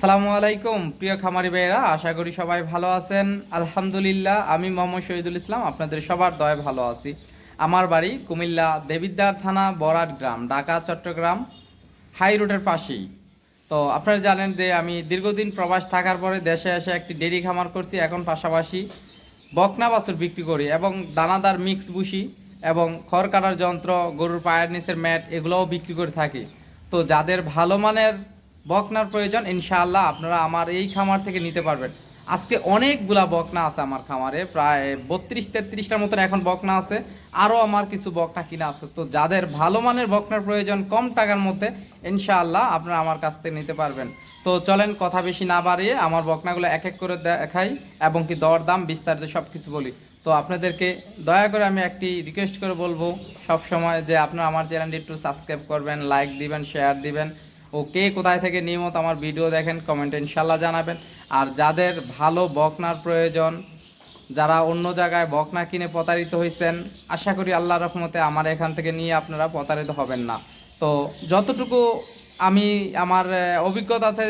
আসসালামু আলাইকুম, প্রিয় খামারি ভাইয়েরা, আশা করি সবাই ভালো আছেন। আলহামদুলিল্লাহ, আমি মোহাম্মদ শহীদুল ইসলাম, আপনাদের সবার দয় ভালো আছি। আমার বাড়ি কুমিল্লা দেবিদ্বার থানা, বরাট গ্রাম, ঢাকা, চট্টগ্রাম, হাই রোডের পাশেই। তো আপনারা জানেন যে আমি দীর্ঘদিন প্রবাস থাকার পরে দেশে এসে একটি ডেরি খামার করছি, এখন পাশাপাশি বকনা বাছুর বিক্রি করি এবং দানাদার মিক্স বুসি এবং খড় কাটার যন্ত্র, গরুর পায়ের নিচের ম্যাট, এগুলোও বিক্রি করে থাকি। তো যাদের ভালো মানের বকনার প্রয়োজন, ইনশাআল্লাহ আপনারা আমার এই খামার থেকে নিতে পারবেন। আজকে অনেকগুলা বকনা আছে আমার খামারে, প্রায় বত্রিশ তেত্রিশটার মতন এখন বকনা আছে, আরও আমার কিছু বকনা কিনা আছে। তো যাদের ভালো মানের বকনার প্রয়োজন কম টাকার মধ্যে, ইনশাআল্লাহ আপনারা আমার কাছ থেকে নিতে পারবেন। তো চলেন কথা বেশি না বাড়িয়ে আমার বকনাগুলো এক এক করে দেখাই এবং কি দর দাম বিস্তারিত সব কিছু বলি। তো আপনাদেরকে দয়া করে আমি একটি রিকোয়েস্ট করে বলব সব সময় যে আপনারা আমার চ্যানেলটি একটু সাবস্ক্রাইব করবেন লাইক দিবেন শেয়ার দিবেন। ও কে কোথায় থেকে নিয়মিত আমার ভিডিও দেখেন, কমেন্টে ইনশাল্লাহ জানাবেন। আর যাদের ভালো বকনার প্রয়োজন, যারা অন্য জায়গায় বকনা কিনে প্রতারিত হয়েছেন আশা করি আল্লাহ রহমতে আমার এখান থেকে নিয়ে আপনারা প্রতারিত হবেন না। তো যতটুকু আমি আমার অভিজ্ঞতাতে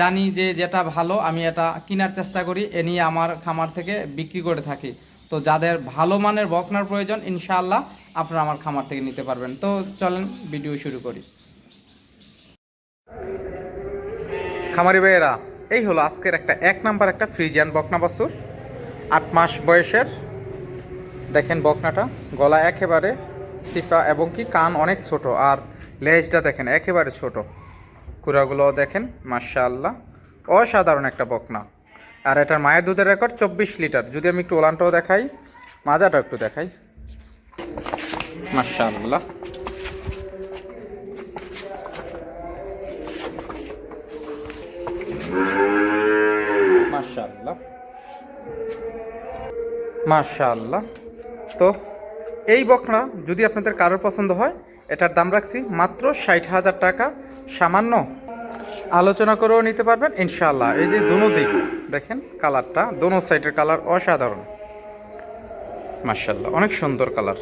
জানি যে যেটা ভালো, আমি এটা কেনার চেষ্টা করি, এ নিয়ে আমার খামার থেকে বিক্রি করে থাকি। তো যাদের ভালো মানের বকনার প্রয়োজন, ইনশাআল্লাহ আপনারা আমার খামার থেকে নিতে পারবেন। তো চলেন, ভিডিও শুরু করি। খামারি ভাইয়েরা, এই হলো আজকের একটা এক নাম্বার একটা ফ্রিজিয়ান বকনা বাসুর আট মাস বয়সের। দেখেন বকনাটা, গলা একেবারে চিপা এবং কি কান অনেক ছোট, আর লেজটা দেখেন একেবারে ছোট। কুড়াগুলো দেখেন, মাশাআল্লাহ, অসাধারণ একটা বকনা। আর এটার মায়ের দুধের রেকর্ড চব্বিশ লিটার। যদি আমি একটু ওলানটাও দেখাই মাজাটা একটু দেখাই। মাশাআল্লাহ। মাশাআল্লাহ। তো এই বকনা যদি আপনাদের কারোর পছন্দ হয়, এটার দাম রাখছি মাত্র ষাট হাজার টাকা। সামান্য আলোচনা করেও নিতে পারবেন, ইনশাআল্লাহ। এই যে দোনো দিক, দেখেন কালারটা, দোনো সাইডের কালার অসাধারণ। মাশাআল্লাহ, অনেক সুন্দর কালার।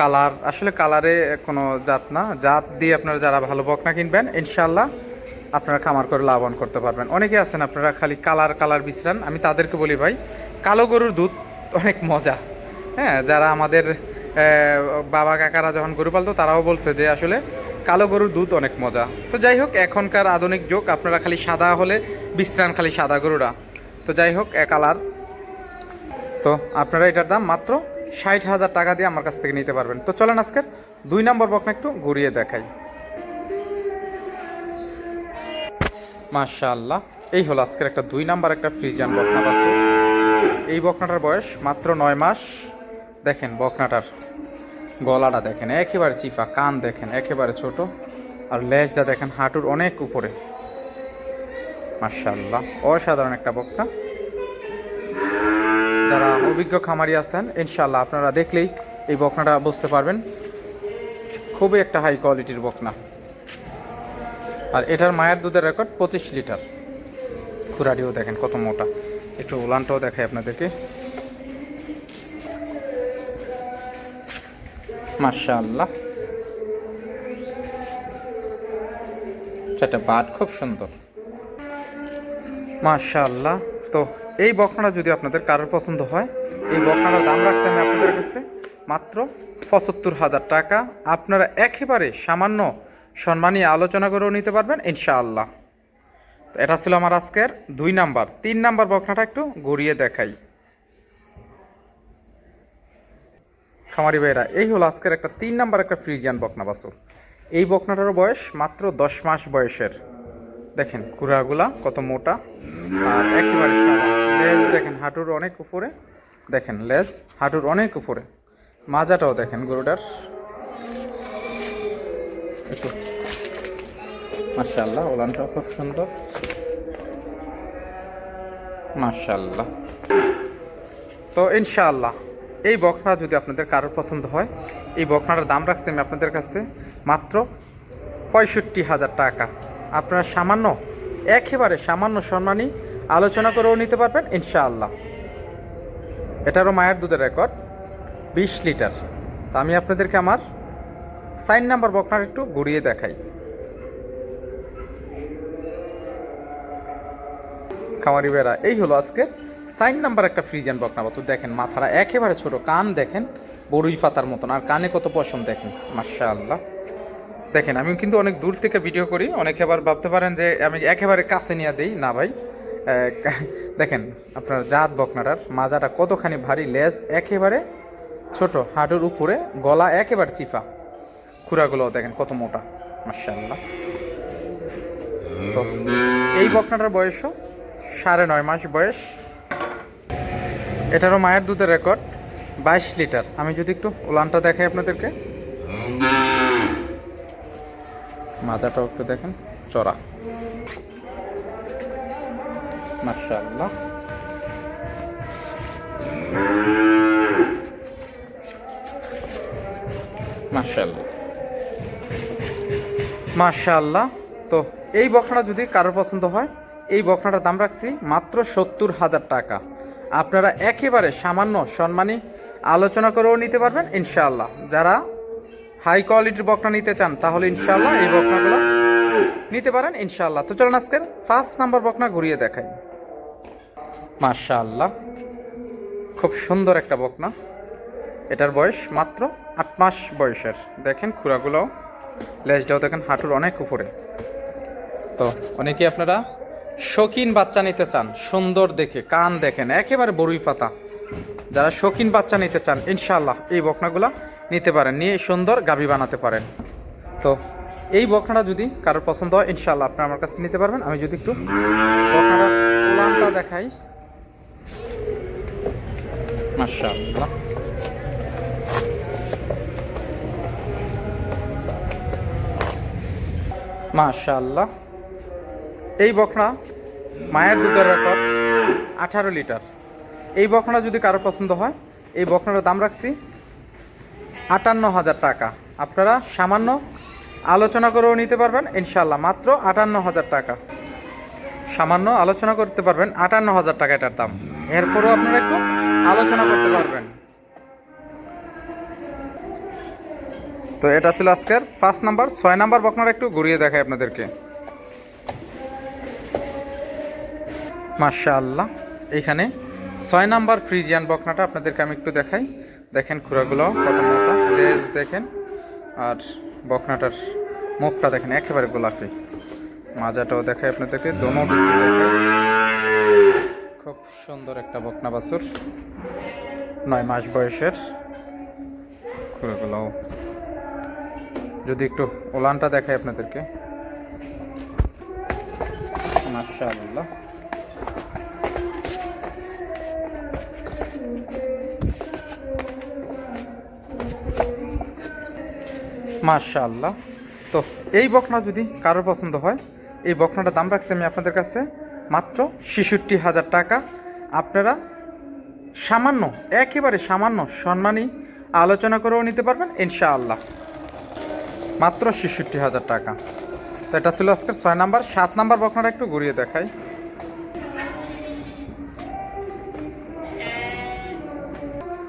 কালার, আসলে কালারে কোনো জাত না, জাত দিয়ে আপনারা যারা ভালো বকনা কিনবেন, ইনশাআল্লাহ আপনারা খামার করে লাভবান করতে পারবেন। অনেকে আছেন আপনারা খালি কালার কালার বিশ্রান, আমি তাদেরকে বলি ভাই, কালো গরুর দুধ অনেক মজা। হ্যাঁ যারা আমাদের বাবা কাকারা যখন গরু পালতো, তারাও বলছে যে আসলে কালো গরুর দুধ অনেক মজা। তো যাই হোক, এখনকার আধুনিক যুগ, আপনারা খালি সাদা হলে বিশ্রান খালি সাদা গরুরা। তো যাই হোক এ কালার। তো আপনারা এটার দাম মাত্র ষাট হাজার টাকা দিয়ে আমার কাছ থেকে নিতে পারবেন। তো চলেন আজকের দুই নম্বর বকনা একটু ঘুরিয়ে দেখাই। মাশাআল্লাহ, এই হলো আজকের একটা দুই নাম্বার একটা ফ্রিজিয়ান বকনা বাছুর। এই বকনাটার বয়স মাত্র নয় মাস। দেখেন বকনাটার গলাটা দেখেন, একেবারে চিপা, কান দেখেন, একেবারে ছোট। আর লেজটা দেখেন হাঁটুর অনেক উপরে। মাশাআল্লাহ, অসাধারণ একটা বকনা। যারা অভিজ্ঞ খামারি আছেন ইনশাল্লাহ আপনারা দেখলেই এই বকনাটা বুঝতে পারবেন। খুবই একটা হাই কোয়ালিটির বকনা। আর এটার মায়ের দুধের রেকর্ড পঁচিশ লিটার। খুরাডিও দেখেন কত মোটা। একটু উলানটাও দেখাই আপনাদেরকে। মাশাআল্লাহ। চারটা বাট খুব সুন্দর। মাশাআল্লাহ। তো এই বকনাটা যদি আপনাদের কারোর পছন্দ হয়, এই বকনাটার দাম রাখছি আমি আপনাদের কাছে মাত্র পঁচাত্তর হাজার টাকা। আপনারা একেবারে সামান্য সম্মানী আলোচনা করেও নিতে পারবেন, ইনশাআল্লাহ। এটা ছিল আমার আজকের দুই নাম্বার। তিন নাম্বার বকনাটা একটু ঘুরিয়ে দেখাই। খামারি ভাইরা এই হলো আজকের একটা তিন নাম্বার একটা ফ্রিজিয়ান বকনা বাছুর। এই বকনাটারও বয়স মাত্র দশ মাস বয়সের। দেখেন কুড়াগুলা কত মোটা, আর একেবারে লেজ দেখেন হাঁটুর অনেক উপরে। দেখেন লেজ হাঁটুর অনেক উপরে। মাজাটাও দেখেন গরুটার। একটু মার্শাল্লাহ ওলানটাও খুব সুন্দর। মার্শাল্লাহ তো ইনশাআল্লাহ, এই বকনা যদি আপনাদের কারোর পছন্দ হয়, এই বকনাটার দাম রাখছি আমি আপনাদের কাছে মাত্র পঁয়ষট্টি হাজার টাকা। আপনারা সামান্য, একেবারে সামান্য সম্মানী আলোচনা করেও নিতে পারবেন, ইনশাআল্লাহ। এটারও মায়ের দুধের রেকর্ড, বিশ লিটার। তা আমি আপনাদেরকে আমার সাইন নাম্বার বকনার একটু ঘুরিয়ে দেখাই। খামারি বেড়া এই হলো আজকে সাইন নাম্বার একটা ফ্রিজিয়ান বকনা বাছুর দেখেন, মাথাটা একেবারে ছোট, কান দেখেন, বড়ুই পাতার মতন, আর কানে কত পশম দেখেন মাশা আল্লাহ দেখেন আমি কিন্তু অনেক দূর থেকে ভিডিও করি, অনেকে আবার ভাবতে পারেন যে আমি একেবারে কাছে নিয়ে দিই, না ভাই। দেখেন, আপনার জাত বকনাটার মাজাটা কতখানি ভারী, লেজ একেবারে ছোট, হাঁটুর উপরে, গলা একেবারে চিফা। খুরাগুলো দেখেন কত মোটা মার্শাল্লাহ তো, এই বকনাটার বয়সও সাড়ে নয় মাস বয়স। এটারও মায়ের দুধের রেকর্ড বাইশ লিটার। আমি যদি একটু উলানটা দেখাই আপনাদেরকে। মাজাটাও একটু দেখেন, চড়া। মার্শাল্লাহ মার্শাল্লাহ মার্শাল্লাহ তো এই বখনা যদি কারোর পছন্দ হয় এই বখনাটার দাম রাখছি মাত্র সত্তর হাজার টাকা। আপনারা একেবারে সামান্য সম্মানী আলোচনা করেও নিতে পারবেন, ইনশাআল্লাহ। যারা হাই কোয়ালিটির বকনা নিতে চান, তাহলে ইনশাআল্লাহ এই বকনাগুলো নিতে পারেন, ইনশাআল্লাহ। তো চলুন আজকের ফার্স্ট নাম্বার বকনা ঘুরিয়ে দেখাই। মাশাআল্লাহ, খুব সুন্দর একটা বকনা এটার বয়স মাত্র আট মাস বয়সের। দেখেন খুরাগুলো, লেজটাও দেখেন হাঁটুর অনেক উপরে। তো অনেকেই আপনারা শৌখিন বাচ্চা নিতে চান, সুন্দর দেখে, কান দেখেন, একেবারে বড়ুই পাতা। যারা শৌখিন বাচ্চা নিতে চান ইনশাল্লাহ এই বকনাগুলা নিতে পারেন, নিয়ে সুন্দর গাভী বানাতে পারেন। তো এই বকনাটা যদি কারোর পছন্দ হয় ইনশাল্লাহ আপনি আমার কাছে নিতে পারবেন। আমি যদি একটু উলানটা দেখাই। মাশাআল্লাহ। মাশাআল্লাহ। এই বকনা মায়ের দুধের রেকর্ড, আঠারো লিটার। এই বকনা যদি কারও পছন্দ হয়, এই বকনাটার দাম রাখছি আটান্ন হাজার টাকা। আপনারা সামান্য আলোচনা করেও নিতে পারবেন ইনশাল্লাহ মাত্র আটান্ন হাজার টাকা। সামান্য আলোচনা করতে পারবেন, আটান্ন হাজার টাকা এটার দাম। এরপরেও আপনারা একটু আলোচনা করতে পারবেন। তো এটা ছিল আজকের ফার্স্ট নাম্বার। ছয় নাম্বার বকনার একটু ঘুরিয়ে দেখাই আপনাদেরকে। মাশাআল্লাহ। এইখানে ছয় নাম্বার ফ্রিজিয়ান বকনাটা আপনাদেরকে আমি একটু দেখাই। দেখেন খুঁড়াগুলো কত মোটা, লেজ দেখেন। আর বকনাটার মুখটা দেখেন একেবারে গোলাপি। মাজাটাও দেখাই আপনাদেরকে, দোনো। খুব সুন্দর একটা বকনা বাছুর। নয় মাস বয়সের খুঁড়াগুলো যদি একটু ওলানটা দেখাই আপনাদেরকে। মাশাআল্লাহ। মাশাআল্লাহ। তো এই বকনা যদি কারোর পছন্দ হয়, এই বকনাটার দাম রাখছি আমি আপনাদের কাছে মাত্র ছেষট্টি হাজার টাকা। আপনারা সামান্য, একেবারে সামান্য সম্মানী আলোচনা করেও নিতে পারবেন, ইনশাআল্লাহ। মাত্র ছেষট্টি হাজার টাকা। তো এটা ছিল আজকের ছয় নাম্বার। সাত নাম্বার বকনাটা একটু ঘুরিয়ে দেখাই।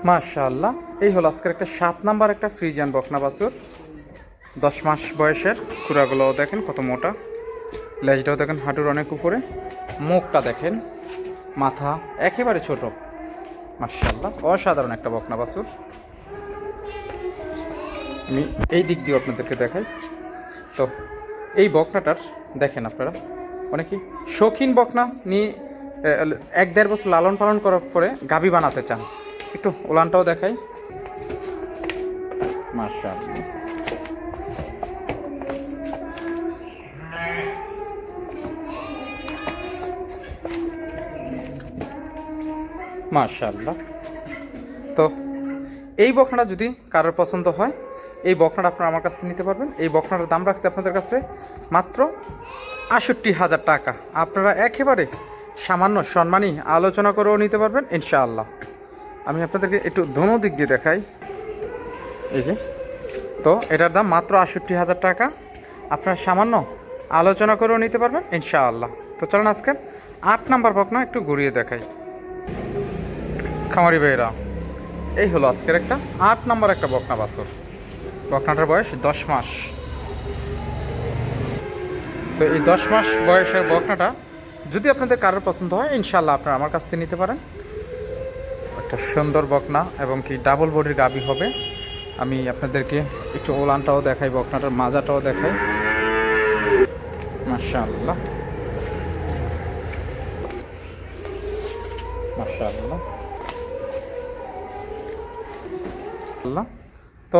মাশাআল্লাহ। এই হলো আজকের একটা সাত নাম্বার একটা ফ্রিজিয়ান বকনা বাছুর। দশ মাস বয়সের খুঁড়াগুলোও দেখেন কত মোটা। লেজটাও দেখেন হাঁটুর অনেক উপরে। মুখটা দেখেন, মাথা একেবারে ছোট। মাশাআল্লাহ, অসাধারণ একটা বকনা বাসুর আমি এই দিক দিয়ে আপনাদেরকে দেখাই। তো এই বকনাটার দেখেন আপনারা, অনেকে শৌখিন বকনা নিয়ে এক দেড় বছর লালন পালন করার পরে গাভী বানাতে চান। একটু ওলানটাও দেখাই। মাশাআল্লাহ। মাশাআল্লাহ। তো এই বকনাটা যদি কারোর পছন্দ হয়, এই বকনাটা আপনারা আমার কাছ থেকে নিতে পারবেন। এই বকনাটার দাম রাখছে আপনাদের কাছে মাত্র আষট্টি হাজার টাকা। আপনারা একেবারে সামান্য সম্মানী আলোচনা করেও নিতে পারবেন, ইনশাআল্লাহ। আমি আপনাদেরকে একটু ধনু দিক দিয়ে দেখাই। এই যে, তো এটার দাম মাত্র আষট্টি হাজার টাকা। আপনারা সামান্য আলোচনা করেও নিতে পারবেন, ইনশাআল্লাহ। তো চলুন আজকে আট নাম্বার বকনা একটু ঘুরিয়ে দেখাই। খামারি ভাইরা এই হলো আজকের একটা আট নম্বর একটা বকনা বাছুর। বকনাটার বয়স দশ মাস। তো এই দশ মাস বয়সের বকনাটা যদি আপনাদের কারোর পছন্দ হয় ইনশাল্লাহ আপনারা আমার কাছ থেকে নিতে পারেন। একটা সুন্দর বকনা এবং কি ডাবল বডির গাবি হবে। আমি আপনাদেরকে একটু ওলানটাও দেখাই, বকনাটার মাজাটাও দেখাই। মাশাআল্লাহ। মাশাআল্লাহ। আল্লাহ। তো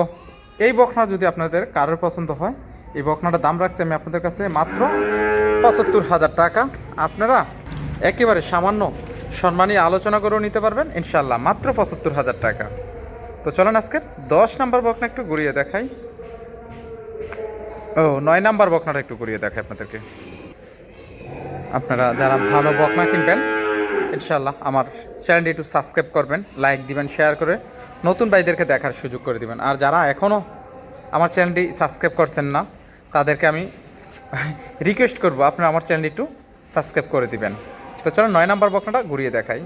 এই বকনা যদি আপনাদের কারোর পছন্দ হয়, এই বকনাটার দাম রাখছি আমি আপনাদের কাছে মাত্র পঁচাত্তর হাজার টাকা। আপনারা একেবারে সামান্য সম্মানী আলোচনা করেও নিতে পারবেন ইনশাল্লাহ মাত্র পঁচাত্তর হাজার টাকা। তো চলেন আজকের দশ নাম্বার বকনা একটু ঘুরিয়ে দেখাই। ও, নয় নাম্বার বকনাটা একটু ঘুরিয়ে দেখাই আপনাদেরকে। আপনারা যারা ভালো বকনা কিনবেন ইনশাল্লাহ আমার চ্যানেলটি একটু সাবস্ক্রাইব করবেন, লাইক দিবেন, শেয়ার করে নতুন ভাইদেরকে দেখার সুযোগ করে দিবেন। আর যারা এখনও আমার চ্যানেলটি সাবস্ক্রাইব করছেন না, তাদেরকে আমি রিকোয়েস্ট করব, আপনারা আমার চ্যানেলটি একটু সাবস্ক্রাইব করে দিবেন। তো চলো নয় নাম্বার বকনাটা ঘুরিয়ে দেখাই।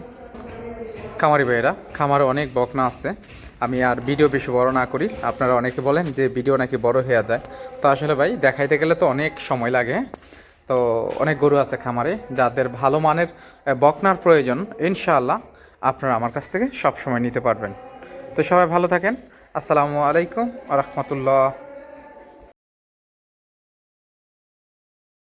খামারি ভাইয়েরা, খামারে অনেক বকনা আছে। আমি আর ভিডিও বেশি বড় না করি। আপনারা অনেকে বলেন যে ভিডিও নাকি বড় হয়ে যায়। তো আসলে ভাই, দেখাইতে গেলে তো অনেক সময় লাগে। তো অনেক গরু আছে খামারে, যাদের ভালো মানের বকনার প্রয়োজন, ইনশাআল্লাহ আপনারা আমার কাছ থেকে সব সময় নিতে পারবেন। তো সবাই ভালো থাকেন। আসসালামু আলাইকুম আ রহমতুল্লাহ।